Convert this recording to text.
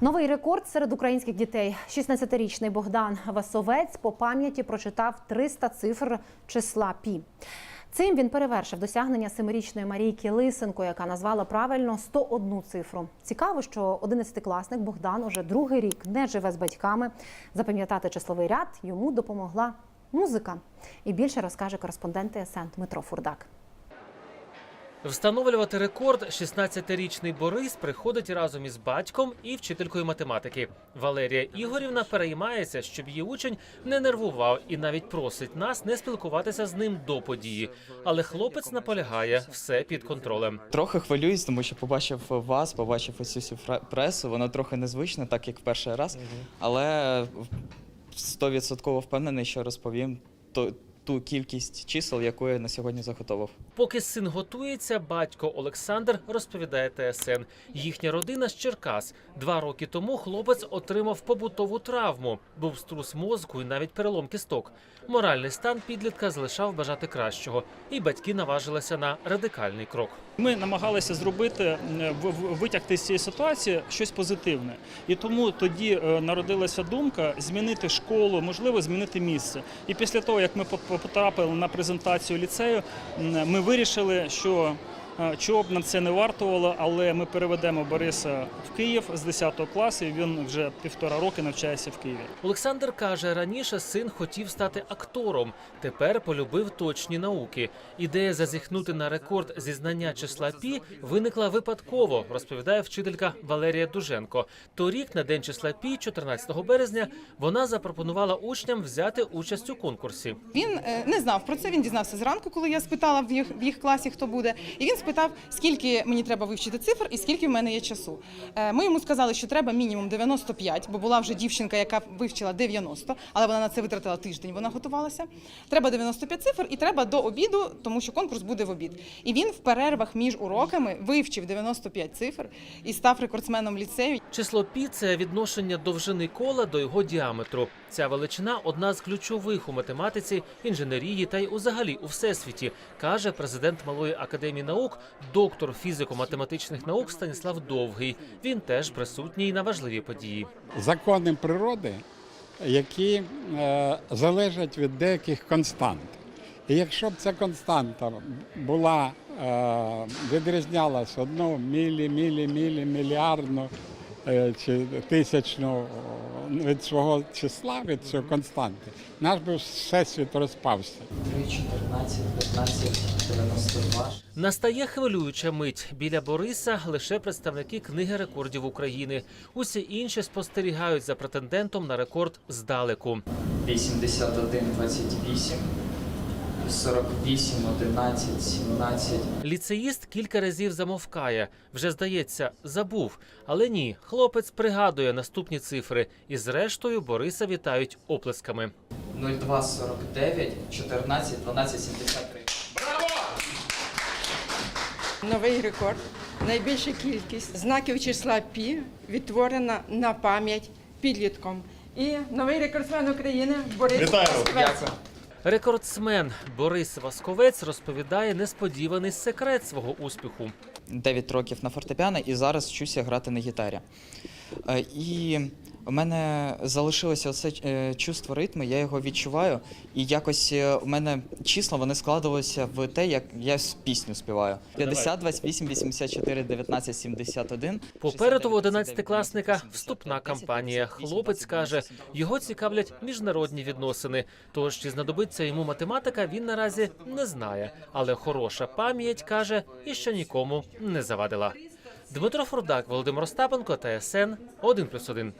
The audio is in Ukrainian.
Новий рекорд серед українських дітей. 16-річний Богдан Васовець по пам'яті прочитав 300 цифр числа пі. Цим він перевершив досягнення семирічної Марійки Лисенко, яка назвала правильно 101 цифру. Цікаво, що 11-класник Богдан уже другий рік не живе з батьками. Запам'ятати числовий ряд йому допомогла музика. І більше розкаже кореспондент ТСН Дмитро Фурдак. Встановлювати рекорд 16-річний Борис приходить разом із батьком і вчителькою математики. Валерія Ігорівна переймається, щоб її учень не нервував і навіть просить нас не спілкуватися з ним до події. Але хлопець наполягає все під контролем. Трохи хвилююсь, тому що побачив вас, побачив ось цю пресу. Воно трохи незвично, так як в перший раз. Але стовідсотково впевнений, що розповім ту, ту кількість чисел, яку я на сьогодні заготовив. Поки син готується, батько Олександр розповідає ТСН. Їхня родина з Черкас. Два роки тому хлопець отримав побутову травму, був струс мозку і навіть перелом кісток. Моральний стан підлітка залишав бажати кращого, і батьки наважилися на радикальний крок. Ми намагалися зробити е, витягти з цієї ситуації щось позитивне, і тому тоді е, народилася думка змінити школу, можливо, змінити місце. І після того, як ми поп- потрапили на презентацію ліцею, ми вирішили, що чого б нам це не вартувало, але ми переведемо Бориса в Київ з 10 класу. і Він вже півтора роки навчається в Києві. Олександр каже, раніше син хотів стати актором, тепер полюбив точні науки. Ідея зазіхнути на рекорд зі знання числа пі виникла випадково, розповідає вчителька Валерія Дуженко. Торік, на день числа пі, 14 березня, вона запропонувала учням взяти участь у конкурсі. Він е, не знав про це. Він дізнався зранку, коли я спитала в їх в їх класі, хто буде. І він спитав, скільки мені треба вивчити цифр і скільки в мене є часу. Е, Ми йому сказали, що треба мінімум 95, бо була вже дівчинка, яка вивчила 90, але вона на це витратила тиждень. Вона готувалася. Треба 95 цифр і треба до обіду, тому що конкурс буде в обід. І він в перервах між уроками вивчив 95 цифр і став рекордсменом ліцею. Число пі це відношення довжини кола до його діаметру. Ця величина одна з ключових у математиці, інженерії та й взагалі у всесвіті, каже президент Малої академії наук, доктор фізико-математичних наук Станіслав Довгий. Він теж присутній на важливій події. закони природи, які е, залежать від деяких констант. І якщо б ця константа була е, відрізнялась одну мілі, мілі, мілі, мільярдну е, чи тисячну від свого числа, від цієї константи, наш би всесвіт розпався. 3, 14, 15, 92. Настає хвилююча мить. Біля Бориса лише представники книги рекордів України. Усі інші спостерігають за претендентом на рекорд здалеку. 81, 28, 48, 11, 17. Ліцеїст кілька разів замовкає. Вже здається, забув. Але ні, хлопець пригадує наступні цифри, і зрештою Бориса вітають оплесками. 02, 49, 14, 12, 73. Новий рекорд. Найбільша кількість знаків числа пі відтворена на пам'ять підлітком. І новий рекордсмен України Борис Пасквець. Рекордсмен Борис Васковець розповідає несподіваний секрет свого успіху. 9 років на фортепіано і зараз вчуся грати на гітарі. Е, І в мене залишилося оце е, чувство ритму, я його відчуваю, і якось е, в мене числа вони складувалися в те, як я пісню співаю. 50, 28, 84, 19, 71. Попереду в 69, 11-класника 85, вступна кампанія. Хлопець каже, його цікавлять міжнародні відносини. Тож чи знадобиться йому математика, він наразі не знає. Але хороша пам'ять каже, і що нікому не завадила. Дмитро Фурдак, Володимир Остапенко, ТСН 1+,1.